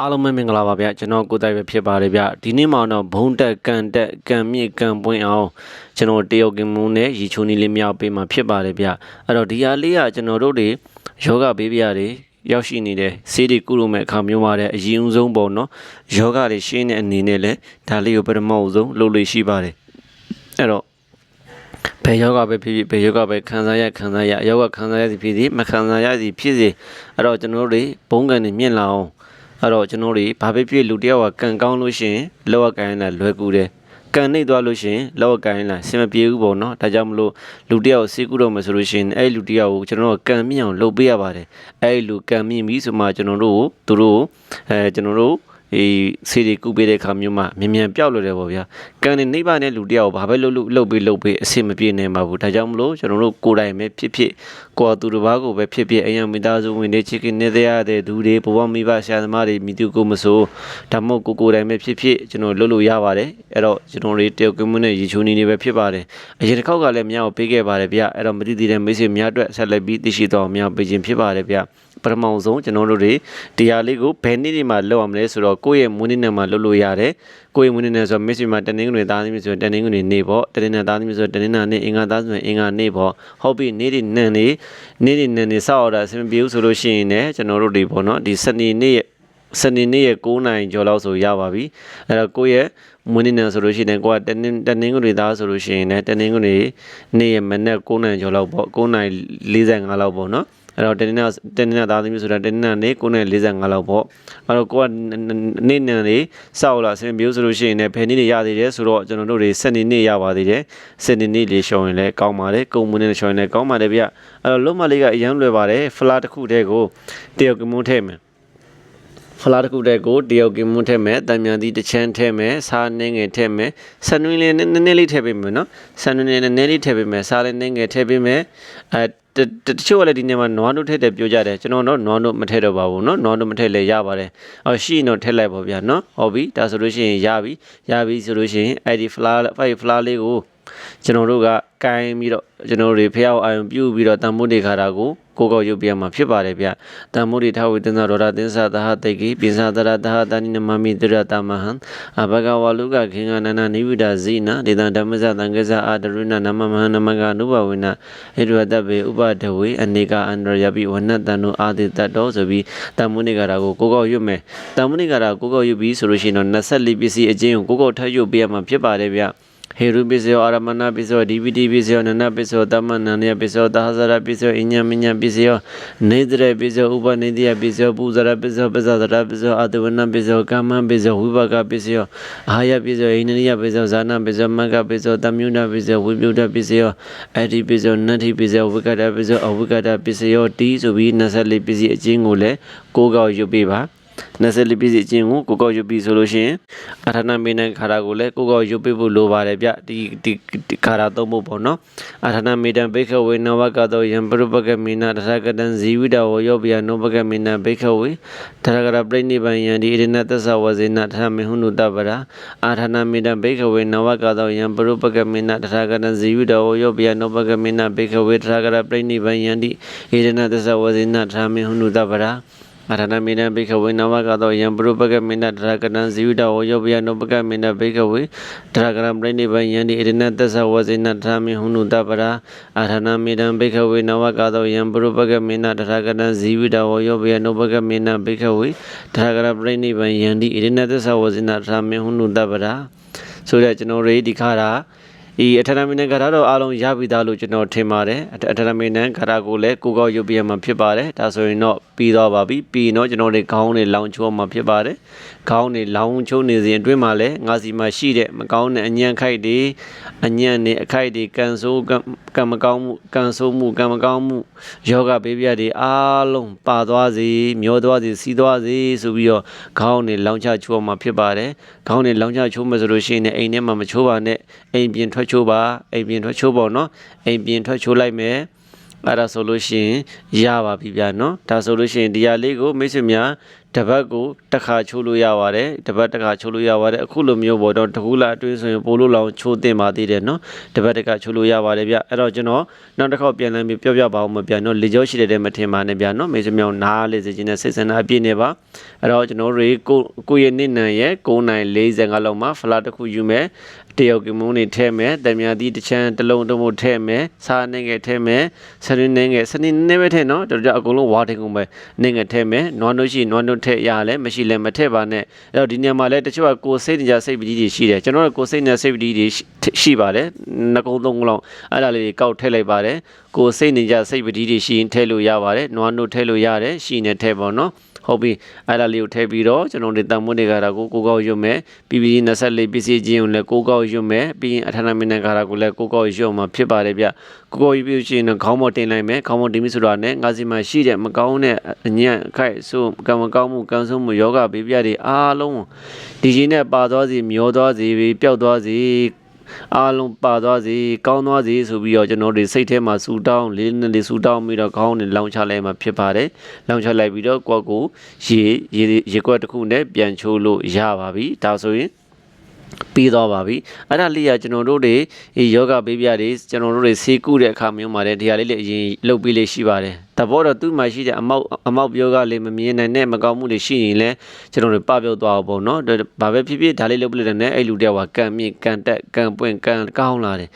အားလုံးပဲမင်္ဂလာပါဗျကျွန်တော်ကိုယ်တိုင်ပဲဖြစ်ပါတယ်ဗျဒီနေ့မှတော့ဘုံတက်ကန်တက်ကံမြင့်ကံပွင့်အောင်ကျွန်တော်တယောက်ကင်မုန်းနဲ့ရီချိုနီလေးမြောက်ပေးမှာဖြစ်ပါတယ်ဗျအဲ့တော့ဒီဟာလေးကကျွန်တော်တို့တွေယောဂဘေးပြားတွေရောက်ရှိနေတဲ့ဆေးတွေကုလို့မဲ့အခါမျိုးမှာတဲ့အရင်ဦးဆုံးပုံနော်ယောဂတွေရှင်းတဲ့အနေနဲ့လဲဒါလေးကိုပထမဦးဆုံးလုပ်လို့ရှိပါတယ်အဲ့တော့ဘယ်ယောဂပဲဖြစ်ဖြစ်ဘယ်ယောဂပဲခံစားရခံစားရယောဂခံစားရသည်ဖြစ်သည်မခံစားရသည်ဖြစ်စေအဲ့တော့ကျွန်တော်တို့တွေဘုံကံတွေမြင့်လာအောင် အဲ့တော့ကျွန်တော်တို့ဘာပဲဖြစ်လူတယောက်ကကံကောင်းလို့ရှိရင်လောက်ကင်လာလွယ်ကူတယ်ကံနှိပ်သွားလို့ရှိရင်လောက်ကင်လာစင်မပြေဘူးပေါ့နော်ဒါကြောင့်မလို့လူတယောက်စေကူတော့မယ်ဆိုလို့ရှိရင်အဲ့လူတယောက်ကိုကျွန်တော်တို့ကံမြင့်အောင်လုပ်ပေးရပါတယ်အဲ့လူကံမြင့်ပြီဆိုမှကျွန်တော်တို့သူတို့အဲကျွန်တော်တို့ အေးစီရီကူပေးတဲ့ခါမျိုးမှာမြန်မြန်ပြောက်လို့တယ်ပေါ့ဗျာကံနဲ့နှိပ်ပါတဲ့လူတယောက်ဘာပဲလုပ်လို့လုပ်ပေးလုပ်ပေးအဆင်မပြေနိုင်ပါဘူးဒါကြောင့်မလို့ကျွန်တော်တို့ကိုယ်တိုင်ပဲဖြစ်ဖြစ်ကိုယ်သူတစ်ပါးကိုပဲဖြစ်ဖြစ်အရင်မိသားစုဝင်တွေချစ်ခင်နေရတဲ့သူတွေဘဝမိဘဆရာသမားတွေမိသူကိုမဆိုဒါမှမဟုတ်ကိုကိုယ်တိုင်ပဲဖြစ်ဖြစ်ကျွန်တော်လုပ်လို့ရပါတယ်အဲ့တော့ကျွန်တော်တို့တယောက်ကမွန်းနဲ့ရေချိုးနေနေပဲဖြစ်ပါတယ်အရင်တစ်ခေါက်ကလည်းမြောက်ပေးခဲ့ပါတယ်ဗျအဲ့တော့မသိသေးတဲ့မိတ်ဆွေများအတွက်ဆက်လက်ပြီးသိရှိတော့မြောက်ပေးခြင်းဖြစ်ပါတယ်ဗျ ပထမဆုံးကျွန်တော်တို့တွေတရားလေးကိုဘယ်နေ့ဒီမှာလုပ်အောင်လဲဆိုတော့ကိုယ့်ရဲ့မွေးနေ့နဲ့မှာလုပ်လို့ရတယ်ကိုယ့်ရဲ့မွေးနေ့နဲ့ဆိုတော့မစ္စည်းမှာတနင်္ဂနွေသားသမီးဆိုရင်တနင်္ဂနွေနေ့ပေါ့တနင်္လာသားသမီးဆိုရင်တနင်္လာနေ့အင်္ဂါသားဆိုရင်အင်္ဂါနေ့ပေါ့ဟုတ်ပြီနေ့ဒီနန်နေနေ့ဒီနန်နေစောက်ရတာအဆင်ပြေဘူးဆိုလို့ရှိရင်လည်းကျွန်တော်တို့တွေပေါ့နော်ဒီစနေနေ့ရဲ့စနေနေ့ရဲ့9နိုင်ကျော်လောက်ဆိုရပါပြီအဲ့တော့ကိုယ့်ရဲ့မွေးနေ့နဲ့ဆိုလို့ရှိရင်ကိုကတနင်တနင်္ဂနွေသားဆိုလို့ရှိရင်လည်းတနင်္ဂနွေနေ့ရဲ့မနက်9နိုင်ကျော်လောက်ပေါ့9နိုင်45လောက်ပေါ့နော် အဲ့တော့တနင်္လာတနင်္လာသားသမီးဆိုတာတနင်္လာနေ့9နဲ့45လောက်ပေါ့အဲ့တော့ကိုကနေ့နဲ့လေးစောက်လာဆင်ပြိုးဆိုလို့ရှိရင်လည်းဖယ်နေ့တွေရသေးတယ်ဆိုတော့ကျွန်တော်တို့တွေစနေနေ့ရပါသေးတယ်စနေနေ့လေးရှောင်းရင်လည်းကောင်းပါတယ်ကုံမွေးနဲ့ရှောင်းရင်လည်းကောင်းပါတယ်ဗျအဲ့တော့လုံးမလေးကအရန်လွယ်ပါတယ်ဖလားတစ်ခုတည်းကိုတယောက်ကမွန်းထည့်မယ်ဖလားတစ်ခုတည်းကိုတယောက်ကမွန်းထည့်မယ်တံမြန်သီးတစ်ချမ်းထည့်မယ်စားနှင်းငယ်ထည့်မယ်ဆန်နွေးလေးနည်းနည်းလေးထည့်ပေးမယ်နော်ဆန်နွေးလေးနည်းနည်းလေးထည့်ပေးမယ်စားလေးနှင်းငယ်ထည့်ပေးမယ်အဲ တတချို့ကလည်းဒီနေ့မှာနွားတို့ထည့်တယ်ပြောကြတယ်ကျွန်တော်တော့နွားတို့မထည့်တော့ပါဘူးเนาะနွားတို့မထည့်လည်းရပါတယ်အော်ရှိရင်တော့ထည့်လိုက်ပါဗျာเนาะဟုတ်ပြီဒါဆိုလို့ရှိရင်ရပြီရပြီဆိုလို့ရှိရင်အဲ့ဒီ flower 5 flower လေးကိုကျွန်တော်တို့ကကင်ပြီးတော့ကျွန်တော်တို့တွေဖျောက်အာယုံပြုတ်ပြီးတော့တန်မိုးတွေခါတာကို ကိုကောက်ရုပ်ပြမှာဖြစ်ပါတယ်ဗျတန်မိုးတွေထဝေတင်္သာရောဓသင်္သသဟတေကိပိသသရတဟတဏိနမမိတရတမဟံအဘဂဝလုကခေငနနနိဝိဒဇိနာဒေတံဓမ္မဇတံကဇအာတရုဏနမမဟနမကနုဘဝိနဟိရဝတပေဥပဒဝေအနေကအန္တရယပိဝနတန်နုအာတိတတောဆိုပြီးတန်မိုးတွေခါတာကိုကိုကောက်ရုပ်မယ်တန်မိုးတွေခါတာကိုကောက်ရုပ်ပြီးဆိုလို့ရှိရင်တော့24ပစ္စည်းအချင်းကိုကိုကောက်ထပ်ရုပ်ပြရမှာဖြစ်ပါတယ်ဗျ ဟေရုပိစောအာရမဏပိစောဒီပတိပိစောနနပိစောတမနန္ယပိစောသဟဇရပိစောအညမညပိစောနေတရပိစောဥပနေတိယပိစောပူဇရပိစောပဇဇရပိစောအတဝနပိစောကမ္မပိစောဝိဘကပိစောအာယပိစောဣန္ဒိယပိစောဇာနပိစောမကပိစောတမြုဏပိစောဝိပုဒ္ဓပိစောအတိပိစောနတ္ထိပိစောဝိကတပိစောအဝိကတပိစောတီဆိုပြီး24ပစ္စည်းအချင်းကိုလည်းကိုးကောက်ရွတ်ပေးပါ 24ပစ္စည်းအချင်းကိုကိုကောက်ရွတ်ပြီးဆိုလို့ရှိရင်အထာဏမေနခါရာကိုလည်းကိုကောက်ရွတ်ပေးဖို့လိုပါတယ်ဗျဒီဒီခါရာသုံးဖို့ပေါ့နော်အထာဏမေတံဘိခဝေနဝကတောယံပရုပကမေနတထကတံဇီဝိတဝယောပိယနောပကမေနဘိခဝေတထကရပြိနိဗ္ဗာန်ယံဒီဣရဏသစ္စဝဇေနထမေဟုနုတပရာအာထာဏမေတံဘိခဝေနဝကတောယံပရုပကမေနတထကတံဇီဝိတဝယောပိယနောပကမေနဘိခဝေတထကရပြိနိဗ္ဗာန်ယံဒီဣရဏသစ္စဝဇေနထမေဟုနုတပရာ အရဏမေနဘိခဝေနဝကသောယံပရုပကမေနတရကတံဇီဝတဝယောပယနုပကမေနဘိခဝေတရကရံပြိနိဗ္ဗာန်ယန္တိအရဏသစ္စဝဇေနထမေဟုနုတပရာအရဏမေနဘိခဝေနဝကသောယံပရုပကမေနတရကတံဇီဝတဝယောပယနုပကမေနဘိခဝေတရကရပြိနိဗ္ဗာန်ယန္တိအရဏသစ္စဝဇေနထမေဟုနုတပရာဆိုတဲ့ကျွန်တော်တို့ဒီခါတာ ဒီအထရမင်းနဲ့ဂါရတော့အားလုံးရပြီသားလို့ကျွန်တော်ထင်ပါတယ်အထရမင်းနဲ့ဂါရကိုလည်းကိုကောက်ရုပ်ပြရမှာဖြစ်ပါတယ်ဒါဆိုရင်တော့ပြီးသွားပါပြီပြီးတော့ကျွန်တော်တွေခေါင်းတွေလောင်ချိုးမှာဖြစ်ပါတယ်ခေါင်းတွေလောင်ချိုးနေစဉ်အတွင်းမှာလည်းငါစီမှာရှိတဲ့မကောင်းတဲ့အညံ့ခိုက်တွေအညံ့တွေအခိုက်တွေကန်ဆိုးကံမကောင်းမှုကန်ဆိုးမှုကံမကောင်းမှုယောဂဘေးပြတွေအားလုံးပါသွားစေမျောသွားစေစီးသွားစေဆိုပြီးတော့ခေါင်းတွေလောင်ချချိုးမှာဖြစ်ပါတယ်ခေါင်းတွေလောင်ချချိုးမှဆိုလို့ရှိရင်အိမ်ထဲမှာမချိုးပါနဲ့အိမ်ပြင်ထွက်ချိုးပါအိမ်ပြင်ထွက်ချိုးပေါ့နော်အိမ်ပြင်ထွက်ချိုးလိုက်မယ်အဲ့ဒါဆိုလို့ရှိရင်ရပါပြီဗျာနော်ဒါဆိုလို့ရှိရင်ဒီဟာလေးကိုမိတ်ဆွေများတစ်ပတ်ကိုတစ်ခါချိုးလို့ရပါတယ်တစ်ပတ်တစ်ခါချိုးလို့ရပါတယ်အခုလိုမျိုးပေါ့တော့တကူလာအတွင်းဆိုရင်ပိုလို့လောင်ချိုးတင်ပါသေးတယ်နော်တစ်ပတ်တစ်ခါချိုးလို့ရပါတယ်ဗျအဲ့တော့ကျွန်တော်နောက်တစ်ခေါက်ပြန်လည်ပြီးပြောပြပါအောင်မပြန်တော့လေကြောရှိတဲ့တဲ့မထင်ပါနဲ့ဗျနော်မေစမြောင်နားလေးစေခြင်းနဲ့စိတ်ဆန္ဒအပြည့်နေပါအဲ့တော့ကျွန်တော်တို့ကိုကိုရဲ့နေ့နံရဲ့9:45လောက်မှာဖလာတစ်ခုယူမယ် တယောက်ကမုန်းနေထဲမယ်တမြာတိတစ်ချမ်းတစ်လုံးတစ်မို့ထဲမယ်စားနေငယ်ထဲမယ်စရင်းနေငယ်စနေနေပဲထဲနော်တော်တော်အကုန်လုံးဝါတင်ကုန်ပဲနေငယ်ထဲမယ်နွားတို့ရှိနွားတို့ထဲရလဲမရှိလဲမထဲပါနဲ့အဲ့တော့ဒီနေရာမှာလဲတချို့ကကိုယ်စိတ်နေကြစိတ်ပတိတွေရှိတယ်ကျွန်တော်ကကိုယ်စိတ်နဲ့စိတ်ပတိတွေရှိရှိပါတယ်နှစ်ကုန်းသုံးကုန်းလောက်အဲ့ဒါလေးတွေကောက်ထည့်လိုက်ပါတယ်ကိုယ်စိတ်နေကြစိတ်ပတိတွေရှိရင်ထည့်လို့ရပါတယ်နွားတို့ထည့်လို့ရတယ်ရှိနေထည့်ပါနော် ဟုတ်ပြီအဲ့ဒါလေးကိုထည့်ပြီးတော့ကျွန်တော်တို့တန်မွေးတွေကတော့ကိုကိုကောက်ရွတ်မယ် PPD 24ပစ္စည်းချင်းကိုလည်းကိုကောက်ရွတ်မယ်ပြီးရင်အထာဏမင်းနဲ့ကာရာကိုလည်းကိုကောက်ရွတ်မှာဖြစ်ပါတယ်ဗျကိုကောက်ရွတ်ပြီးရှင်တော့ခေါင်းပေါ်တင်လိုက်မယ်ခေါင်းပေါ်တင်ပြီဆိုတော့လည်းငါစီမှာရှိတဲ့မကောင်းတဲ့အညံ့အခိုက်ဆိုးကံမကောင်းမှုကံဆိုးမှုယောဂဘေးပြတွေအားလုံးဒီကြီးနဲ့ပါသွားစီမျောသွားစီပျောက်သွားစီ အားလုံးပါသွားစီကောင်းသွားစီဆိုပြီးတော့ကျွန်တော်တို့စိတ်ထဲမှာစူတောင်းလေးနဲ့လေးစူတောင်းပြီးတော့ခေါင်းနဲ့လောင်ချလိုက်မှဖြစ်ပါတယ်လောင်ချလိုက်ပြီးတော့ကိုယ့်ကိုရေရေရေကွက်တစ်ခုနဲ့ပြန်ချိုးလို့ရပါပြီဒါဆိုရင် ပြီးသွားပါပြီအဲ့ဒါလေးကကျွန်တော်တို့တွေဒီယောဂဘေးပြတွေကျွန်တော်တို့တွေဆေးကုတဲ့အခါမျိုးမှာလည်းဒီဟာလေးလေးအရင်လုပ်ပြီးလေးရှိပါတယ်တဘောတော့သူ့မှာရှိတဲ့အမောက်အမောက်ပြောကလေးမမြင်နိုင်တဲ့မကောင်းမှုတွေရှိရင်လည်းကျွန်တော်တို့ပပြောက်သွားအောင်ပေါ့နော်ဘာပဲဖြစ်ဖြစ်ဒါလေးလုပ်ပြလို့လည်းအဲ့လူတယောက်ကကံမြင့်ကံတက်ကံပွင့်ကံကောင်းလာတယ်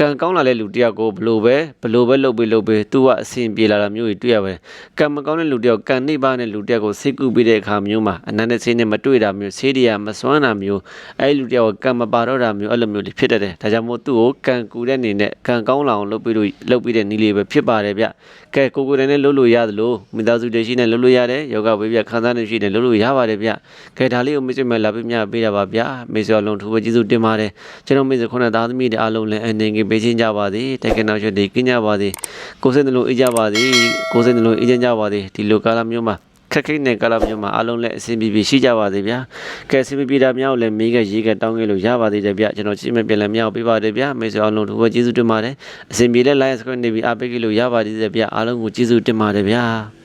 ကံကောင်းလာတဲ့လူတယောက်ကိုဘလို့ပဲဘလို့ပဲလုပ်ပြီးလုပ်ပြီးသူကအဆင်ပြေလာတာမျိုးတွေတွေ့ရပါတယ်ကံမကောင်းတဲ့လူတယောက်ကံနှိပ်ပါတဲ့လူတယောက်ကိုစိတ်ကူပြီးတဲ့အခါမျိုးမှာအနန္တဆေးနဲ့မတွေ့တာမျိုးဆေးတွေကမစွမ်းတာမျိုးအဲ့ဒီလူတယောက်ကံမပါတော့တာမျိုးအဲ့လိုမျိုးတွေဖြစ်တတ်တယ်ဒါကြောင့်မို့သူ့ကိုကံကူတဲ့အနေနဲ့ကံကောင်းလာအောင်လုပ်ပြီးလို့လုပ်ပြီးတဲ့နည်းလေးပဲဖြစ်ပါတယ်ဗျကဲကိုကိုယ်တိုင်နဲ့လုပ်လို့ရတယ်လို့မိသားစုတွေရှိနေလုပ်လို့ရတယ်ယောဂဝေးပြခံစားနေရှိနေလုပ်လို့ရပါတယ်ဗျကဲဒါလေးကိုမိတ်ဆွေမဲ့လာပြီးမြပေးတာပါဗျမိတ်ဆွေအလုံးထူပဲကျေးဇူးတင်ပါတယ်ကျွန်တော်မိတ်ဆွေခုနသားသမီးတွေအားလုံးလည်းအနေငယ်ပေးချင်းကြပါစေတက်ကနောက်ရွှေတွေကင်းကြပါစေကိုယ်စိတ်နှလုံးအေးကြပါစေကိုယ်စိတ်နှလုံးအေးချမ်းကြပါစေဒီလိုကာလမျိုးမှာခက်ခဲတဲ့ကာလမျိုးမှာအားလုံးလည်းအဆင်ပြေပြေရှိကြပါစေဗျာကဲအဆင်ပြေတာများကိုလည်းမေးကရေးကတောင်းခဲ့လို့ရပါသေးတယ်ဗျကျွန်တော်ချင်းမပြန်လည်းမြောက်ပေးပါတယ်ဗျမိတ်ဆွေအလုံးထူပဲကျေးဇူးတင်ပါတယ်အဆင်ပြေတဲ့ line screen နေပြီးအားပေးခဲ့လို့ရပါသေးတယ်ဗျအားလုံးကိုကျေးဇူးတင်ပါတယ်ဗျာ